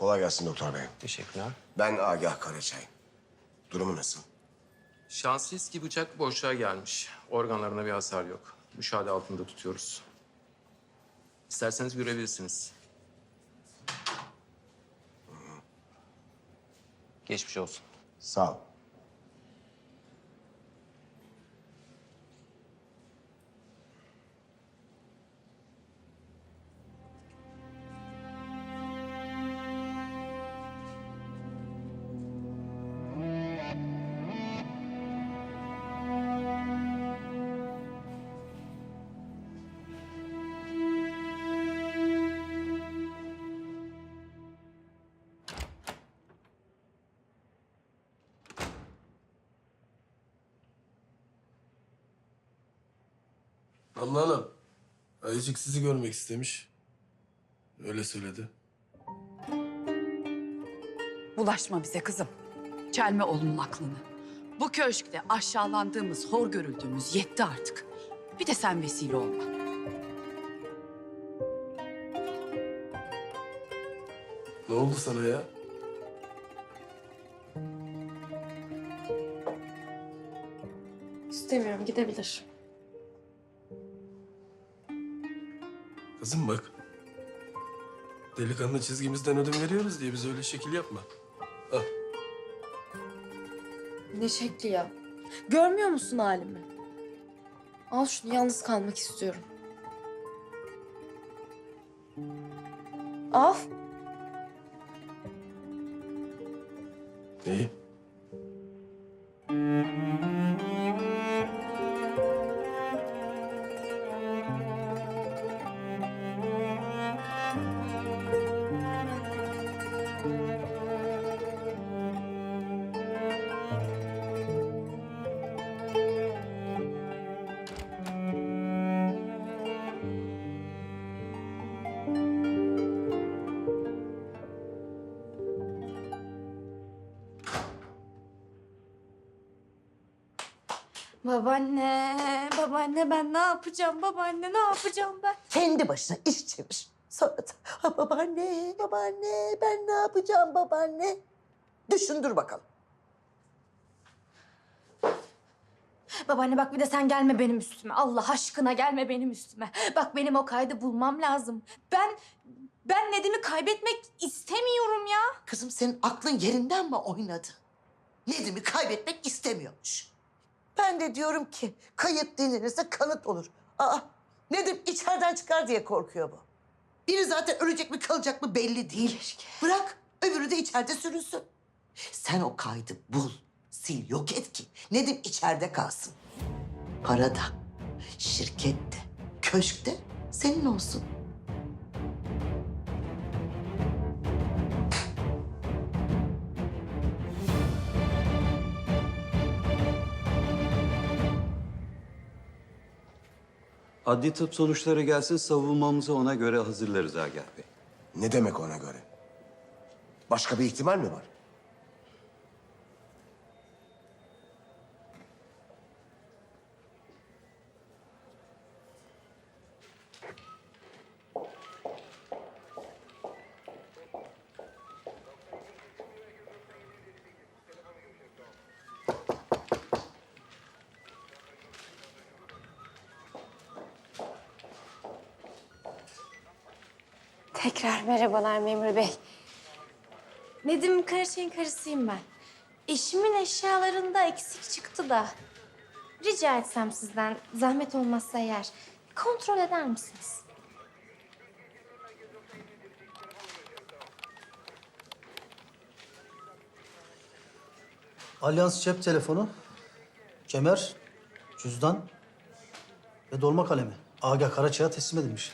Kolay gelsin doktor bey. Teşekkürler. Ben Agah Karaçay. Durumu nasıl? Şanslıyız ki bıçak boşluğa gelmiş. Organlarına bir hasar yok. Müşahede altında tutuyoruz. İsterseniz görebilirsiniz. Geçmiş olsun. Sağ ol. Allah Hanım. Ayıcık sizi görmek istemiş. Öyle söyledi. Bulaşma bize kızım. Çelme oğlunun aklını. Bu köşkte aşağılandığımız, hor görüldüğümüz yetti artık. Bir de sen vesile olma. Ne oldu sana ya? İstemiyorum gidebilir. Kızım bak. Delikanlı çizgimizden ödün veriyoruz diye bize öyle şekil yapma. Al. Ne şekli ya? Görmüyor musun halimi? Al şunu yalnız kalmak istiyorum. Al. İyi. Babaanne, babaanne ben ne yapacağım? Babaanne ne yapacağım ben? Kendi başına iş çevir. Sonra da "Ha, babaanne, babaanne ben ne yapacağım babaanne? Düşündür bakalım. Babaanne bak bir de sen gelme benim üstüme. Allah aşkına gelme benim üstüme. Bak benim o kaydı bulmam lazım. Ben ben Nedim'i kaybetmek istemiyorum ya. Kızım senin aklın yerinden mi oynadı? Nedim'i kaybetmek istemiyormuş. Ben de diyorum ki kayıp denilirse kanıt olur. Aa, Nedim içeriden çıkar diye korkuyor bu. Biri zaten ölecek mi kalacak mı belli değil. Bırak öbürü de içeride sürünsün. Sen o kaydı bul, sil, yok et ki Nedim içeride kalsın. Para da, şirkette, köşkte senin olsun. Adli tıp sonuçları gelsin savunmamızı ona göre hazırlarız Agah Bey. Ne demek ona göre? Başka bir ihtimal mi var? Tekrar merhabalar memur bey. Nedim Karaçay'ın karısıyım ben. Eşimin eşyalarında eksik çıktı da. Rica etsem sizden zahmet olmazsa eğer kontrol eder misiniz? Alyans cep telefonu, kemer, cüzdan ve dolma kalemi. Agah Karaçay'a teslim edilmiş.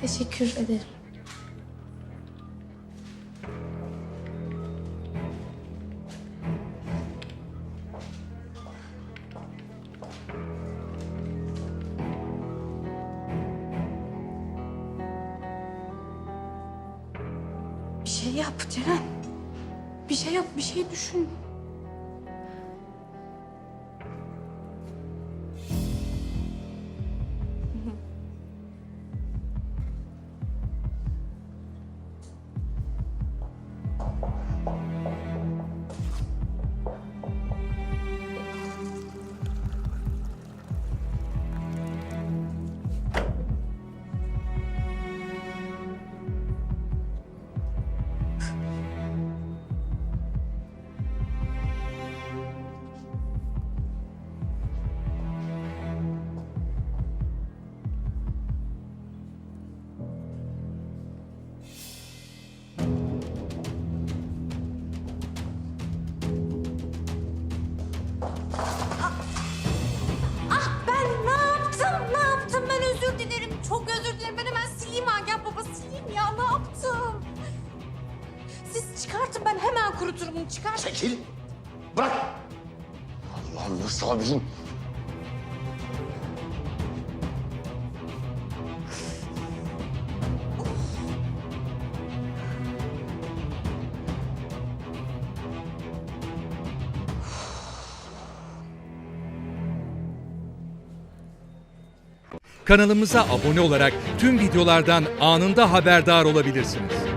Teşekkür ederim. Bir şey yap Ceren. Bir şey yap, bir şey düşün. Kurutur bunu çıkar. Çekil. Bırak. Allah'ım nasıl abicim? Kanalımıza abone olarak tüm videolardan anında haberdar olabilirsiniz.